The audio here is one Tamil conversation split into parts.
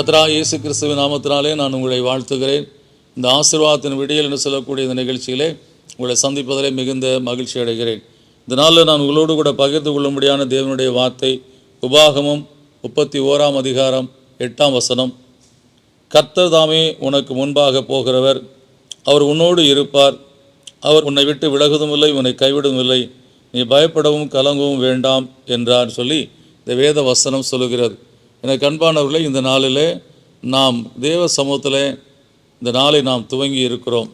கத்ரா இயேசு கிறிஸ்துவின் நாமத்தினாலே நான் உங்களை வாழ்த்துகிறேன். இந்த ஆசீர்வாதத்தின் விடியல் என்று சொல்லக்கூடிய இந்த நிகழ்ச்சியிலே உங்களை சந்திப்பதிலே மிகுந்த மகிழ்ச்சி அடைகிறேன். இந்த நாளில் நான் உங்களோடு கூட பகிர்ந்து கொள்ளும்படியான தேவனுடைய வார்த்தை உபாகமம் முப்பத்தி ஓராம் அதிகாரம் எட்டாம் வசனம். கர்த்தர் தாமே உனக்கு முன்பாக போகிறவர். அவர் உன்னோடு இருப்பார். அவர் உன்னை விட்டு விலகுவதும் இல்லை உன்னை கைவிடும் இல்லை நீ பயப்படவும் கலங்கவும் வேண்டாம் என்றார் சொல்லி இந்த வேத வசனம் சொல்லுகிறது. எனக்கு அன்பானவர்களே இந்த நாளிலே நாம் தேவ சமூகத்தில் இந்த நாளை நாம் துவங்கி இருக்கிறோம்.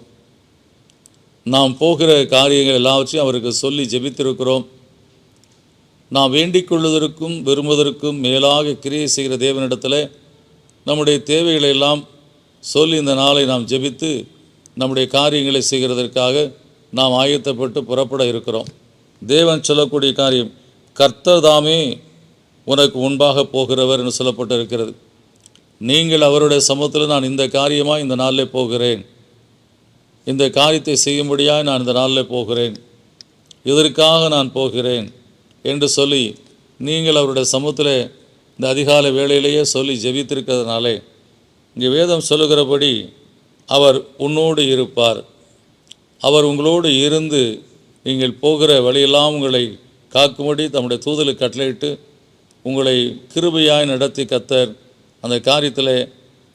நாம் போகிற காரியங்கள் எல்லாவற்றையும் அவருக்கு சொல்லி ஜெபித்திருக்கிறோம். நாம் வேண்டிக் கொள்வதற்கும் விரும்புவதற்கும் மேலாக கிரியை செய்கிற தேவனிடத்தில் நம்முடைய தேவைகளை எல்லாம் சொல்லி இந்த நாளை நாம் ஜெபித்து நம்முடைய காரியங்களை செய்கிறதற்காக நாம் ஆயத்தப்பட்டு புறப்பட இருக்கிறோம். தேவன் சொல்லக்கூடிய காரியம் கர்த்தர் தாமே உனக்கு முன்பாக போகிறவர் என்று சொல்லப்பட்டு இருக்கிறது நீங்கள் அவருடைய சமூகத்தில் நான் இந்த காரியமாக இந்த நாளில் போகிறேன். இந்த காரியத்தை செய்யும்படியாக நான் இந்த நாளில் போகிறேன். இதற்காக நான் போகிறேன் என்று சொல்லி நீங்கள் அவருடைய சமூகத்தில் இந்த அதிகாலை வேளையிலேயே சொல்லி ஜெபித்திருக்கிறதுனாலே இங்கே வேதம் சொல்லுகிறபடி அவர் உன்னோடு இருப்பார். அவர் உங்களோடு இருந்து நீங்கள் போகிற வழியெல்லாம் உங்களை காக்கும்படி தம்முடைய தூதலுக்கு கட்டளையிட்டு உங்களை கிருபையாய் நடத்தி கத்தர் அந்த காரியத்தில்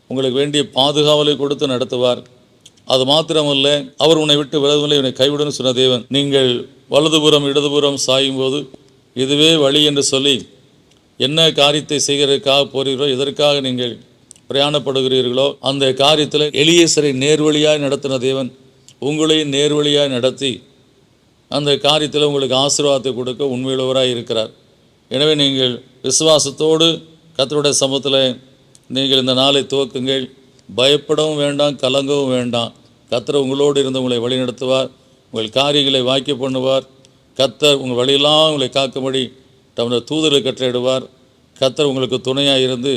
உங்களுக்கு வேண்டிய பாதுகாவலை கொடுத்து நடத்துவார். அது மாத்திரமல்ல அவர் உன்னை விட்டு விலகவில்லை உன்னை கைவிடுன்னு சொன்ன தேவன். நீங்கள் வலதுபுறம் இடதுபுறம் சாயும் போது இதுவே வழி என்று சொல்லி என்ன காரியத்தை செய்கிறதுக்காக போகிறீர்களோ எதற்காக நீங்கள் பிரயாணப்படுகிறீர்களோ அந்த காரியத்தில் எளியசரை நேர்வழியாய் நடத்தின தேவன் உங்களையும் நேர்வழியாய் நடத்தி அந்த காரியத்தில் உங்களுக்கு ஆசீர்வாதத்தை கொடுக்க உண்மையுள்ளவராக இருக்கிறார். எனவே நீங்கள் விசுவாசத்தோடு கத்தருடைய சமூகத்தில் நீங்கள் இந்த நாளை துவக்குங்கள். பயப்படவும் வேண்டாம் கலங்கவும் வேண்டாம். கத்தர் உங்களோடு இருந்து உங்களை வழிநடத்துவார் உங்கள் காரியங்களை வாக்கிய பண்ணுவார். கத்தர் உங்கள் வழியெல்லாம் உங்களை காக்கும்படி தம்முடைய தூதரை கட்டளையிடுவார். கத்தர் உங்களுக்கு துணையாக இருந்து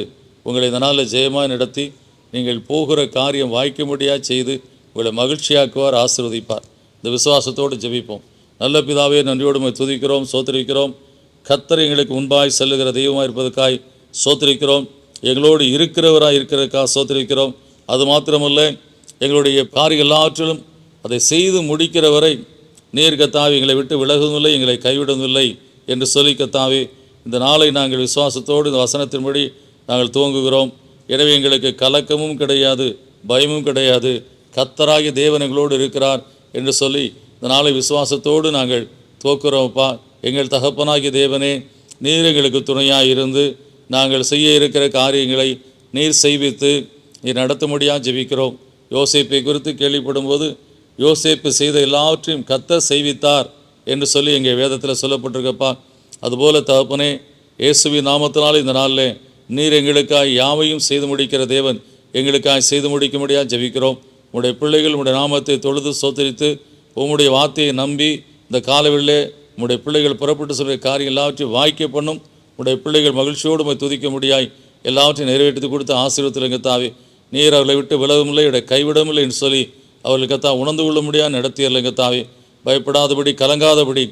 உங்களை இந்த நாளில் ஜெயமாக நடத்தி நீங்கள் போகிற காரியம் வாய்க்கும்படியாக செய்து உங்களை மகிழ்ச்சியாக்குவார் ஆசிர்வதிப்பார். இந்த விசுவாசத்தோடு ஜெபிப்போம். நல்ல பிதாவே நன்றியோடு துதிக்கிறோம் சோத்திரிக்கிறோம் கத்தர் எங்களுக்கு முன்பாய் செல்லுகிற தெய்வமாக இருப்பதற்காய் சோத்திரிக்கிறோம். எங்களோடு இருக்கிறவராக இருக்கிறதுக்காக சோத்திரிக்கிறோம். அது மாத்திரமல்ல எங்களுடைய காரியம் எல்லாவற்றிலும் அதை செய்து முடிக்கிற வரை நீர் கத்தாவி எங்களை விட்டு விலகுவதில்லை எங்களை கைவிடுவதில்லை என்று சொல்லி கத்தாவி இந்த நாளை நாங்கள் விசுவாசத்தோடு இந்த வசனத்தின்படி நாங்கள் துவங்குகிறோம். எனவே எங்களுக்கு கலக்கமும் கிடையாது பயமும் கிடையாது. கத்தராகிய தேவன் எங்களோடு இருக்கிறார் என்று சொல்லி இந்த நாளை விசுவாசத்தோடு நாங்கள் துவக்குறோம்ப்பா எங்கள் தகப்பனாகிய தேவனே நீர் எங்களுக்கு துணையாக இருந்து நாங்கள் செய்ய இருக்கிற காரியங்களை நீர் செய்வித்து நீர் நடத்தும்படியாக ஜெபிக்கிறோம். யோசேப்பை குறித்து கேள்விப்படும்போது யோசேப்பு செய்த எல்லாவற்றையும் கத்த செய்வித்தார் என்று சொல்லி எங்கள் வேதத்தில் சொல்லப்பட்டிருக்கப்பா. அதுபோல தகப்பனே இயேசுவி நாமத்தினால் இந்த நாளில் நீர் எங்களுக்காய் யாவையும் செய்து முடிக்கிற தேவன் எங்களுக்காய் செய்து முடிக்கும்படியாக ஜெபிக்கிறோம். உடைய பிள்ளைகள் உடைய நாமத்தை தொழுது சோத்தரித்து உம்முடைய வார்த்தையை நம்பி இந்த காலவெளியிலே உம்முடைய பிள்ளைகள் புறப்பட்டு சொல்கிற காரியம் எல்லாவற்றையும் வாய்க்க பண்ணும். உடைய பிள்ளைகள் மகிழ்ச்சியோடு உம்மை துதிக்க முடியாய். எல்லாவற்றையும் நிறைவேற்றி கொடுத்து ஆசீர்வத்தில் எங்கத்தாவே நீர் அவர்களை விட்டு விலகமில்லை இடைய கைவிடமில்லை என்று சொல்லி அவர்களுக்கு உணர்ந்து கொள்ள முடியாது நடத்தியர்கள் எங்கத்தாவே பயப்படாதபடி கலங்காதபடி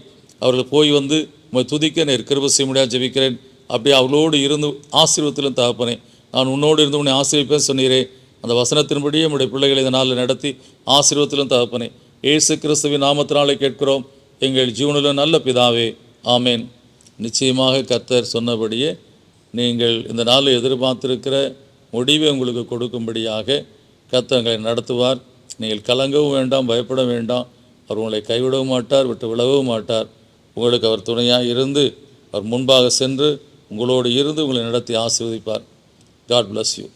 அவர்கள் போய் வந்து உம்மை துதிக்க நேர் கிருப செய்ய முடியாது ஜெபிக்கிறேன். அப்படியே அவளோடு இருந்து ஆசீர்வத்திலும் தகப்பனே நான் உன்னோடு இருந்து உன்னை ஆசீர்விப்பேன் சொன்னீரே. அந்த வசனத்தின்படியே உடைய பிள்ளைகளை இந்த நாளில் நடத்தி ஆசீர்வத்திலும் தகப்பனே இயேசு கிறிஸ்துவின் நாமத்தினாலே கேட்கிறோம். எங்கள் ஜீவனில் நல்ல பிதாவே ஆமேன். நிச்சயமாக கத்தர் சொன்னபடியே நீங்கள் இந்த நாளில் எதிர்பார்த்திருக்கிற முடிவை உங்களுக்கு கொடுக்கும்படியாக கர்த்தர் நடத்துவார். நீங்கள் கலங்கவும் வேண்டாம் பயப்பட வேண்டாம். அவர் உங்களை கைவிடவும் மாட்டார் விட்டு விலகவும் மாட்டார். உங்களுக்கு அவர் துணையாக இருந்து அவர் முன்பாக சென்று உங்களோடு இருந்து உங்களை நடத்தி ஆசீர்வதிப்பார். God bless you